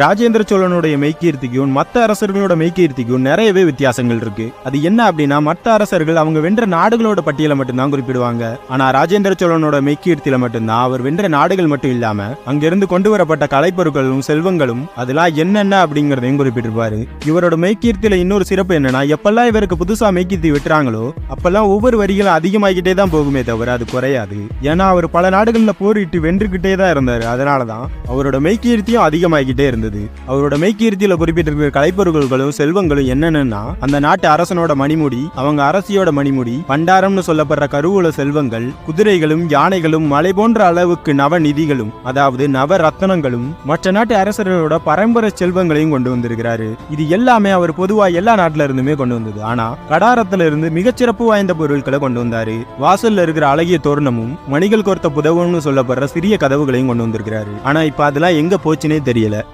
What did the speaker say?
ராஜேந்திர சோழனுடைய மெய்கீர்த்திக்கும் மற்ற அரசர்களோட மெய்கீர்த்திக்கும் நிறையவே வித்தியாசங்கள் இருக்கு. அது என்ன அப்படின்னா மற்ற அரசர்கள் அவங்க வென்ற நாடுகளோட பட்டியலை மட்டும்தான் குறிப்பிடுவாங்க. ஆனா ராஜேந்திர சோழனோட மெய்கீர்த்தியில மட்டும்தான் அவர் வென்ற நாடுகள் மட்டும் இல்லாம அங்கிருந்து கொண்டு வரப்பட்ட கலைப்பொருட்களும் செல்வங்களும் அதெல்லாம் என்னென்ன அப்படிங்கறதையும் குறிப்பிட்டிருப்பாரு. இவரோட மெய்கீர்த்தியில இன்னொரு சிறப்பு என்னன்னா எப்பெல்லாம் இவருக்கு புதுசா மெய்கீர்த்தி வெட்டுறாங்களோ அப்பெல்லாம் ஒவ்வொரு வரிகளும் அதிகமாகிட்டே தான் போகுமே தவிர அது குறையாது. ஏன்னா அவர் பல நாடுகள்ல போரிட்டு வென்றுகிட்டே தான் இருந்தாரு. அதனாலதான் அவரோட மெய்கீர்த்தியும் அதிகமாகிட்டே இருந்தது. அவரோட மெய்கீர்த்தியில குறிப்பிட்டிருக்கிற கலைப்பொருள்களும் செல்வங்களும் என்னென்னா அந்த நாட்டு அரசனோட மணிமுடி அவங்க அரசியோட மணிமுடி பண்டாரம்னு சொல்லப்படுற கருவூல செல்வங்கள் குதிரைகளும் யானைகளும் மலை போன்ற அளவுக்கு நவ நிதிகளும் அதாவது நவ ரத்தனங்களும் மற்ற நாட்டு அரசர்களோட பரம்பரை செல்வங்களையும் கொண்டு வந்திருக்கிறாரு. இது எல்லாமே அவர் பொதுவா எல்லா நாட்டுல இருந்துமே கொண்டு வந்தது. ஆனா கடாரத்துல இருந்து மிகச்சிறப்பு வாய்ந்த பொருட்களை கொண்டு வந்தாரு. வாசல்ல இருக்கிற அழகிய தோரணமும் மணிகள் கோர்த்த புதவும்னு சொல்லப்படுற சிறிய கதவுகளையும் கொண்டு வந்திருக்கிறாரு. ஆனா இப்ப அதெல்லாம் எங்க போச்சுனே தெரியல.